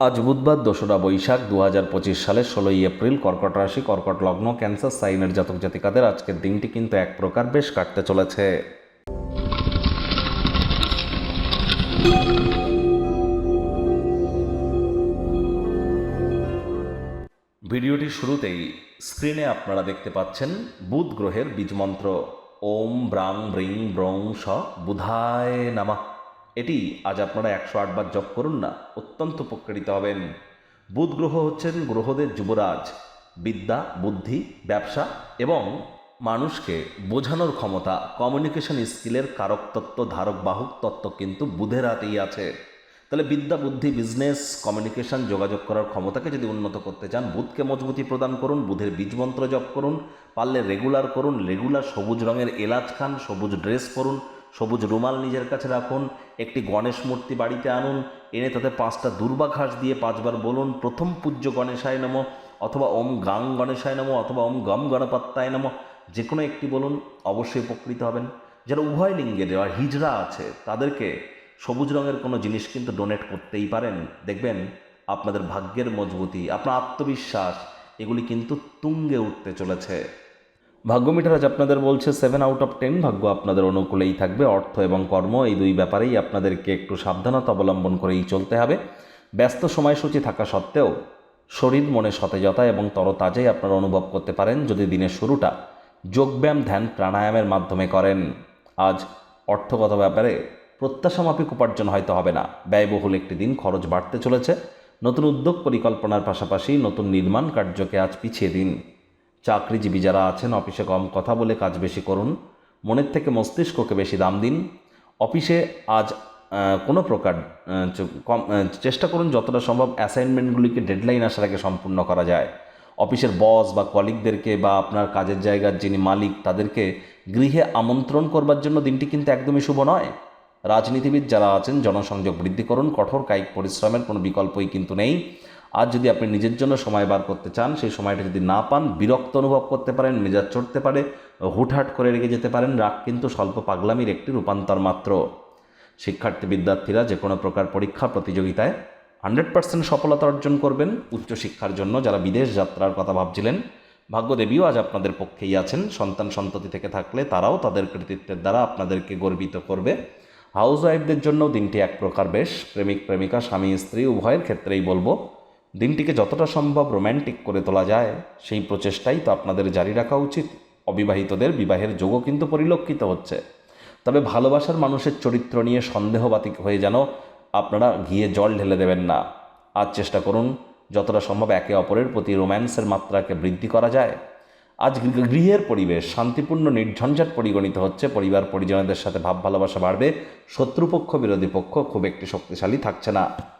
আজ বুধবার দোসরা বৈশাখ দু হাজার পঁচিশ সালের ষোলোই এপ্রিল কর্কট রাশি, কর্কট লগ্ন, ক্যান্সার, সাইনের জাতক জাতিকাদের আজকের দিনটি কিন্তু এক প্রকার বেশ কাটতে চলেছে। ভিডিওটির শুরুতেই স্ক্রিনে আপনারা দেখতে পাচ্ছেন বুধ গ্রহের বীজমন্ত্র। ওম ব্রাং ব্রিং ব্রং স বুধায় নামা। এটি আজ আপনারা একশো আটবার জপ করুন না, অত্যন্ত উপকৃত হবেন। বুধ গ্রহ হচ্ছেন গ্রহদের যুবরাজ। বিদ্যা, বুদ্ধি, ব্যবসা এবং মানুষকে বোঝানোর ক্ষমতা কমিউনিকেশন স্কিলের কারক তত্ত্ব ধারক বাহক তত্ত্ব কিন্তু বুধের হাতেই আছে। তাহলে বিদ্যা, বুদ্ধি বিজনেস কমিউনিকেশন যোগাযোগ করার ক্ষমতাকে যদি উন্নত করতে চান, বুধকে মজবুতি প্রদান করুন, বুধের বীজমন্ত্র জপ করুন পারলে রেগুলার করুন রেগুলার সবুজ রঙের এলাচ খান, সবুজ ড্রেস পরুন সবুজ রুমাল নিজের কাছে রাখুন, একটি গণেশ মূর্তি বাড়িতে আনুন, এনে তাতে পাঁচটা দুর্বা ঘাস দিয়ে পাঁচবার বলুন, প্রথম পূজ্য গণেশায় নম, অথবা ওম গাং গণেশায় নম, অথবা ওম গম গণপাত্তায় নম, যে কোনো একটি বলুন, অবশ্যই উপকৃত হবেন। যারা উভয় লিঙ্গে যারা হিজড়া আছে, তাদেরকে সবুজ রঙের কোনো জিনিস কিন্তু ডোনেট করতেই পারেন। দেখবেন, আপনাদের ভাগ্যের মজবুতি, আপনার আত্মবিশ্বাস, এগুলি কিন্তু তুঙ্গে উঠতে চলেছে। ভাগ্য মিটার আজ আপনাদের বলছে সেভেন আউট অফ টেন ভাগ্য আপনাদের অনুকূলেই থাকবে। অর্থ এবং কর্ম, এই দুই ব্যাপারেই আপনাদেরকে একটু সাবধানতা অবলম্বন করেই চলতে হবে। ব্যস্ত সময়সূচি থাকা সত্ত্বেও শরীর, মনে সতেজতা এবং তরতাজাই আপনারা অনুভব করতে পারেন যদি দিনের শুরুটা যোগব্যায়াম, ধ্যান, প্রাণায়ামের মাধ্যমে করেন। আজ অর্থগত ব্যাপারে প্রত্যাশামাফিক উপার্জন হয়তো হবে না। ব্যয়বহুল একটি দিন, খরচ বাড়তে চলেছে। নতুন উদ্যোগ, পরিকল্পনার পাশাপাশি নতুন নির্মাণ কার্যকে আজ পিছিয়ে দিন। চাকরিজীবী যারা আছেন, অফিসে কম কথা বলে কাজ বেশি করুন। মনের থেকে মস্তিষ্ককে বেশি দাম দিন। অফিসে আজ কোনো প্রকার কম চেষ্টা করুন যতটা সম্ভব অ্যাসাইনমেন্টগুলিকে, ডেডলাইন আসার আগে সম্পূর্ণ করা যায়। অফিসের বস বা কলিগদেরকে বা আপনার কাজের জায়গার যিনি মালিক, তাদেরকে গৃহে আমন্ত্রণ করবার জন্য দিনটি কিন্তু একদমই শুভ নয়। রাজনীতিবিদ যারা আছেন, জনসংযোগ বৃদ্ধি করুন। কঠোর কায়িক পরিশ্রমের কোনো বিকল্পই কিন্তু নেই। আজ যদি আপনি নিজের জন্য সময় বার করতে চান, সেই সময়টা যদি না পান, বিরক্ত অনুভব করতে পারেন, মেজাজ চড়তে পারে, হুটহাট করে রেগে যেতে পারেন, রাগ কিন্তু স্বল্প পাগলামির একটি রূপান্তর মাত্র। শিক্ষার্থী বিদ্যার্থীরা যে কোনো প্রকার পরীক্ষা প্রতিযোগিতায় হান্ড্রেড পার্সেন্ট সফলতা অর্জন করবেন। উচ্চশিক্ষার জন্য যারা বিদেশ যাত্রার কথা ভাবছিলেন, ভাগ্যদেবীও আজ আপনাদের পক্ষেই আছেন। সন্তান সন্ততি থেকে থাকলে তারাও তাদের কৃতিত্বের দ্বারা আপনাদেরকে গর্বিত করবে। হাউস ওয়াইফদের জন্য দিনটি এক প্রকার বেশ। প্রেমিক, প্রেমিকা, স্বামী, স্ত্রী, উভয়ের ক্ষেত্রেই বলব দিনটিকে যতটা সম্ভব রোম্যান্টিক করে তোলা যায়, সেই প্রচেষ্টাই তো আপনাদের জারি রাখা উচিত। অবিবাহিতদের বিবাহের যোগও কিন্তু পরিলক্ষিত হচ্ছে। তবে ভালোবাসার মানুষের চরিত্র নিয়ে সন্দেহবাতিক হয়ে যেন আপনারা গিয়ে জল ঢেলে দেবেন না। আজ চেষ্টা করুন, যতটা সম্ভব একে অপরের প্রতি রোম্যান্সের মাত্রাকে বৃদ্ধি করা যায়। আজ গৃহের পরিবেশ শান্তিপূর্ণ, নির্ঝঞ্ঝাট পরিগণিত হচ্ছে, পরিবার পরিজনদের সাথে ভাব ভালোবাসা বাড়বে, শত্রুপক্ষ, বিরোধী পক্ষ খুব একটি শক্তিশালী থাকছে না।